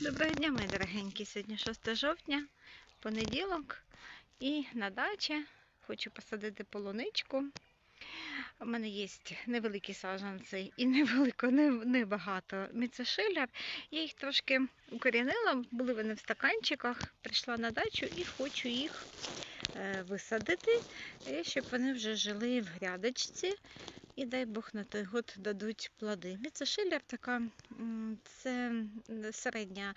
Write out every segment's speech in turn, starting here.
Доброго дня, мої дорогенькі. Сьогодні 6 жовтня, понеділок. І на дачі хочу посадити полуничку. У мене є невеликі саджанці і невелико, небагато міцешиляр. Я їх трошки укорінила, були вони в стаканчиках. Прийшла на дачу і хочу їх е, висадити, щоб вони вже жили в грядочці. І дай Бог на той год дадуть плоди. Міцешиляр така, це середня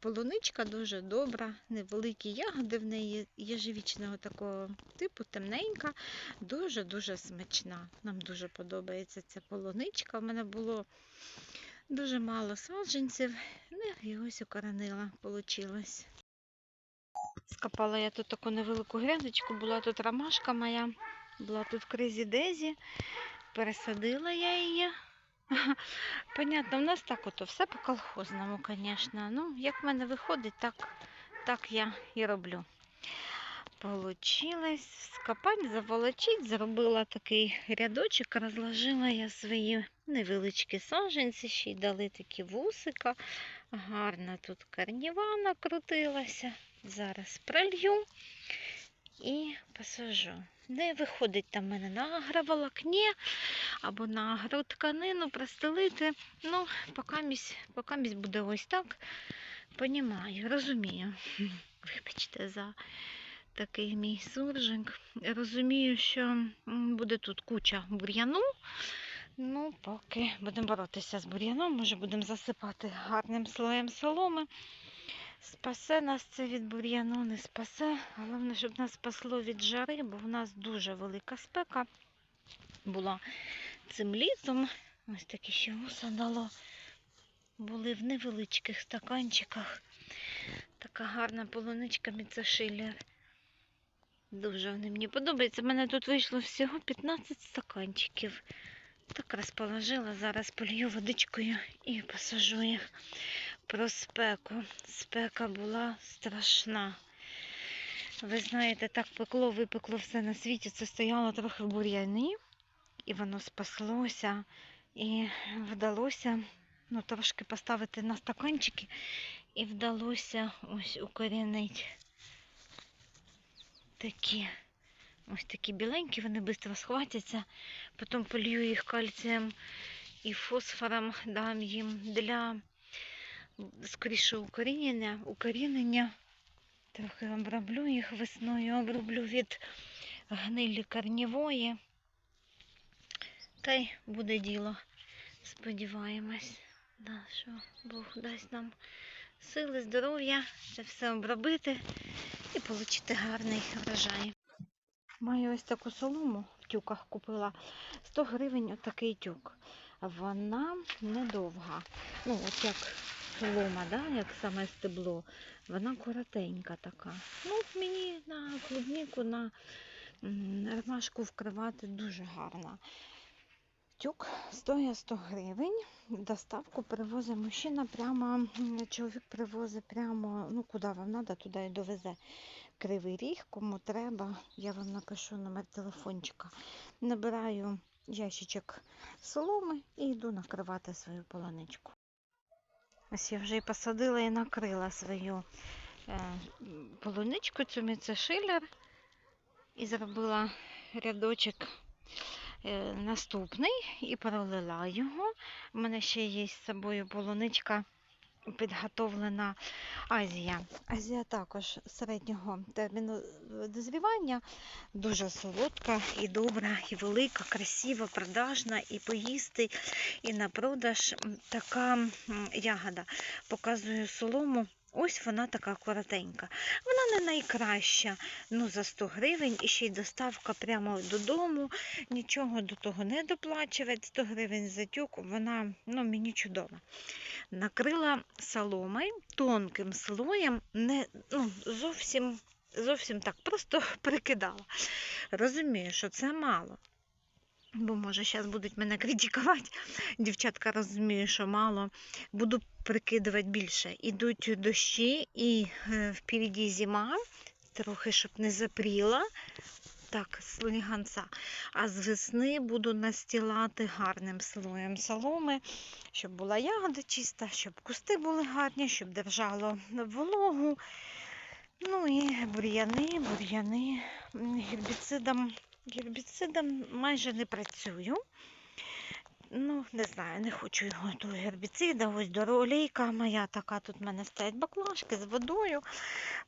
полуничка, дуже добра, невеликі ягоди в неї, єжевічного такого типу, темненька, дуже-дуже смачна. Нам дуже подобається ця полуничка. У мене було дуже мало саджанців, ну, і ось укоренила, получилось. Скопала я тут таку невелику грядочку, була тут ромашка моя, була тут кризі Дезі, пересадила я її. Понятно, у нас так ото все по колхозному, звісно. Ну, як в мене виходить, так, так я і роблю. Получилось скопати, заволочити, зробила такий рядочок, розложила я свої невеличкі саджанці, ще й дали такі вусика. Гарно тут карніва накрутилася. Зараз пролью і посажу. Не виходить там в мене на агроволокні або на агротканину простелити. Ну, поки місь, буде ось так. Понімаю, розумію. Вибачте за такий мій суржик. Розумію, що буде тут куча бур'яну. Ну, поки будемо боротися з бур'яном, може будемо засипати гарним слоєм соломи. Спасе нас це від бур'яну, не спасе. Головне, щоб нас спасло від жари, бо в нас дуже велика спека була цим літом. Ось такі ще дало. Були в невеличких стаканчиках. Така гарна полуничка міцешилер. Дуже вони мені подобаються. У мене тут вийшло всього 15 стаканчиків. Так розположила, зараз полью водичкою і посажу їх про спеку. Спека була страшна. Ви знаєте, так пекло, випекло все на світі. Це стояло трохи в бур'яні, і воно спаслося. І вдалося ну, трошки поставити на стаканчики, і вдалося ось укорінити такі. Ось такі біленькі, вони швидко схватяться. Потім полью їх кальцієм і фосфором, дам їм для скоріше укорінення, укорінення. Трохи оброблю їх весною, оброблю від гнилі корнівої. Та й буде діло. Сподіваємось, да, що Бог дасть нам сили, здоров'я, це все обробити і отримати гарний врожай. Маю ось таку солому в тюках купила. 100 гривень отакий тюк. Вона недовга. Ну, от як солома, да, як саме стебло. Вона коротенька така. Ну, мені на клубніку, на ромашку вкривати дуже гарно. Тюк стоїть 100 гривень. Доставку привозить мужчина прямо, чоловік привозить прямо, ну куди вам треба, туди і довезе. Кривий ріг, кому треба, я вам напишу номер телефончика. Набираю ящичок соломи і йду накривати свою полоничку. Ось я вже і посадила і накрила свою е, полуничку, цю міцешилер, і зробила рядочок е, наступний і пролила його. У мене ще є з собою полуничка підготовлена Азія. Азія також середнього терміну дозрівання. Дуже солодка і добра, і велика, красива, продажна, і поїсти, і на продаж. Така ягода. Показую солому. Ось вона така коротенька. Вона не найкраща. Ну, за 100 гривень і ще й доставка прямо додому. Нічого до того не доплачувати. 100 гривень за тюк, вона ну, мені чудова. Накрила соломою тонким слоєм, не ну, зовсім, зовсім так, просто прикидала. Розумію, що це мало. Бо, може, зараз будуть мене критикувати. Дівчатка розумію, що мало. Буду прикидувати більше. Ідуть дощі і е, впереді зима, трохи, щоб не запріла. Так, слиганця. А з весни буду настілати гарним слоєм соломи, щоб була ягода чиста, щоб кусти були гарні, щоб держало вологу. Ну і бур'яни, бур'яни. Гербіцидом, гербіцидом майже не працюю. Ну, не знаю, не хочу його того гербіцида. Ось доролейка моя така. Тут в мене стоять баклажки з водою.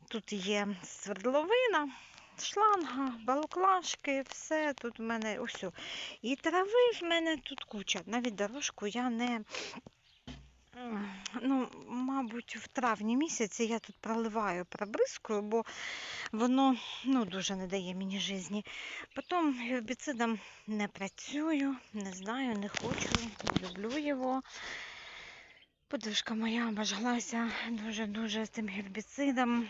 Тут є свердловина, шланга, балклажки, все. Тут в мене ось. І трави в мене тут куча. Навіть дорожку я не. Ну, мабуть, в травні місяці я тут проливаю, пробризкую, бо воно ну, дуже не дає мені житті. Потім гербіцидом не працюю, не знаю, не хочу, не люблю його. Подружка моя обожглася дуже-дуже з тим гербіцидом.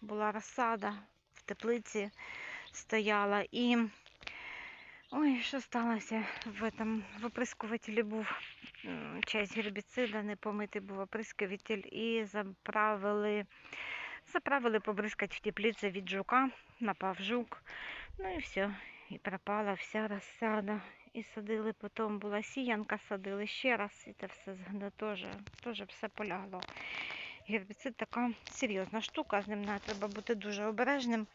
Була розсада в теплиці стояла і. Ой, що сталося в этом в оприскувателі був часть гербіцида, не помитий був оприскуватель і заправили, заправили побризкати в теплиці від жука, напав жук. Ну і все, і пропала вся розсада. І садили потім була сіянка, садили ще раз, і це все згне теж, теж все полягло. Гербіцид така серйозна штука, з ним треба бути дуже обережним.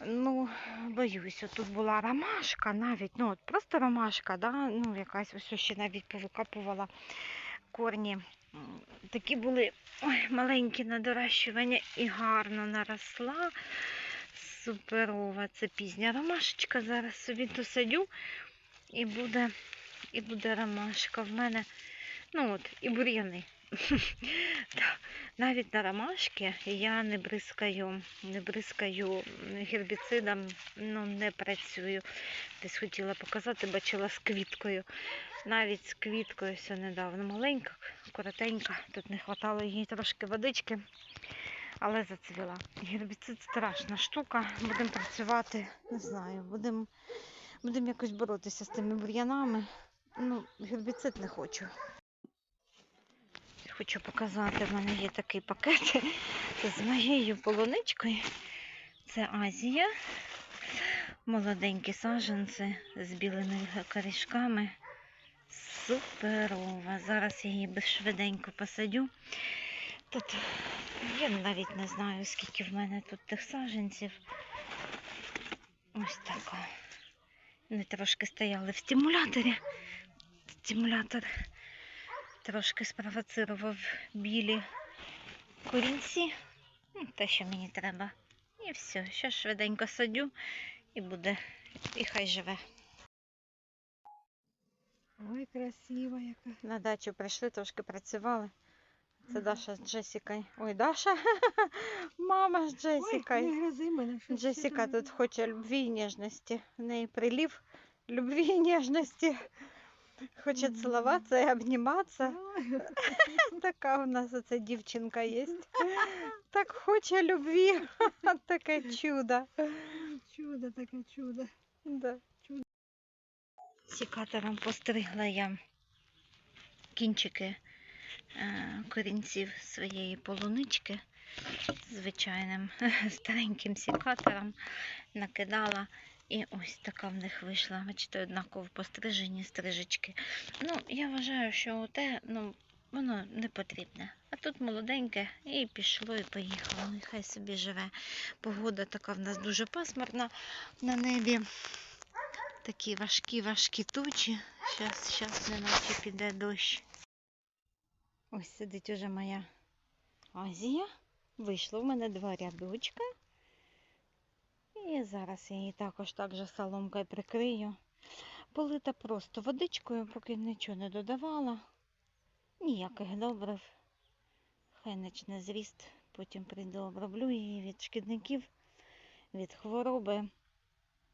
Ну, боюся, тут була ромашка навіть, ну от просто ромашка, да? ну якась ось ще навіть повикапувала корні. Такі були ой, маленькі на доращування і гарно наросла. Суперова. Це пізня ромашечка. Зараз собі досадю і буде, і буде ромашка. В мене, ну от, і бур'яни. Навіть на ромашки я не бризкаю, не бризкаю гербіцидом, ну не працюю. Десь хотіла показати, бачила з квіткою. Навіть з квіткою все недавно. Маленька, коротенька. Тут не вистачало їй трошки водички, але зацвіла. Гербіцид страшна штука. Будемо працювати, не знаю, будемо будем якось боротися з тими бур'янами. Ну, гербіцид не хочу. Хочу показати, в мене є такий пакет з моєю полуничкою. Це Азія. Молоденькі саджанці з білими корішками. Суперова. Зараз я її швиденько посадю. Тут я навіть не знаю, скільки в мене тут тих саджанців. Ось така. Вони трошки стояли в стимуляторі. Стимулятор трошки спровоцирував білі корінці. Ну, Те, що мені треба. І все. Ще швиденько садю і буде. І хай живе. Ой, красива яка. На дачу прийшли, трошки працювали. Це Даша з Джесікою. Ой, Даша, мама з Ой, Джесікою. не грози мене. Джесіка тут хоче любві і ніжності. В неї прилив любві і ніжності. Хоче цілуватися і обніматися. Така у нас оця дівчинка є. Так хоче любві. Таке чудо. Чудо, таке чудо. Да. Чудо. Сікатором постригла я кінчики корінців своєї полунички звичайним стареньким сікатором накидала. І ось така в них вийшла. Бачите, однаково пострижені стрижечки. Ну, я вважаю, що те, ну, воно не потрібне. А тут молоденьке і пішло, і поїхало. Нехай собі живе. Погода така в нас дуже пасмурна на небі. Такі важкі, важкі тучі. Щас, щас неначе піде дощ. Ось сидить уже моя Азія. Вийшло в мене два рядочка. І зараз я її також так соломкою прикрию. Полита просто водичкою, поки нічого не додавала. Ніяких добрив. Хай зріст. Потім прийду оброблю її від шкідників, від хвороби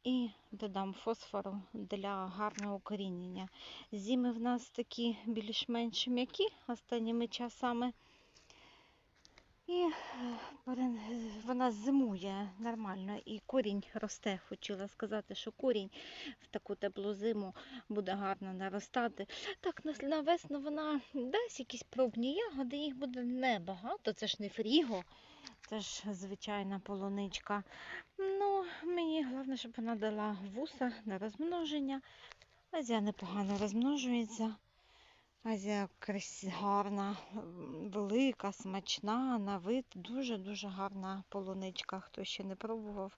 і додам фосфору для гарного укорінення. Зими в нас такі більш-менш м'які останніми часами. І е, вона зимує нормально, і корінь росте. Хотіла сказати, що корінь в таку теплу зиму буде гарно наростати. Так, на весну вона дасть якісь пробні ягоди, їх буде небагато, це ж не фріго, це ж звичайна полуничка. Ну, мені головне, щоб вона дала вуса на розмноження. Азія непогано розмножується. Азія гарна, велика, смачна, на вид. Дуже-дуже гарна полуничка. Хто ще не пробував,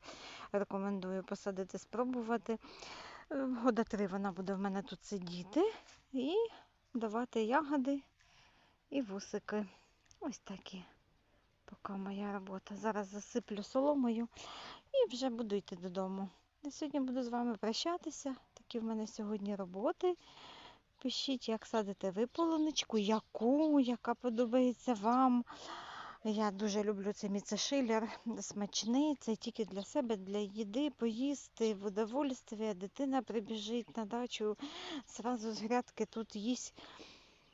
рекомендую посадити, спробувати. Е, Года три вона буде в мене тут сидіти і давати ягоди і вусики. Ось такі. Поки моя робота. Зараз засиплю соломою і вже буду йти додому. На сьогодні буду з вами прощатися. Такі в мене сьогодні роботи. Пишіть, як садите ви полуничку, яку, яка подобається вам. Я дуже люблю цей міцешилер, смачний, це тільки для себе, для їди, поїсти, в удовольствие. Дитина прибіжить на дачу, зразу з грядки тут їсть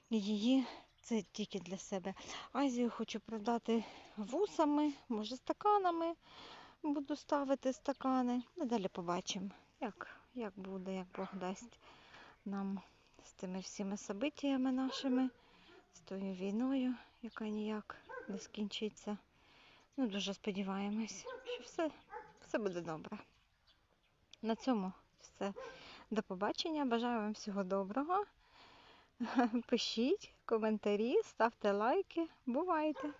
її. Це тільки для себе. Азію хочу продати вусами, може стаканами. Буду ставити стакани. Ну, далі побачимо, як, як буде, як Бог дасть нам тими всіми событиями нашими, з тою війною, яка ніяк не скінчиться. Ну, дуже сподіваємось, що все, все буде добре. На цьому все. До побачення. Бажаю вам всього доброго. Пишіть коментарі, ставте лайки. Бувайте!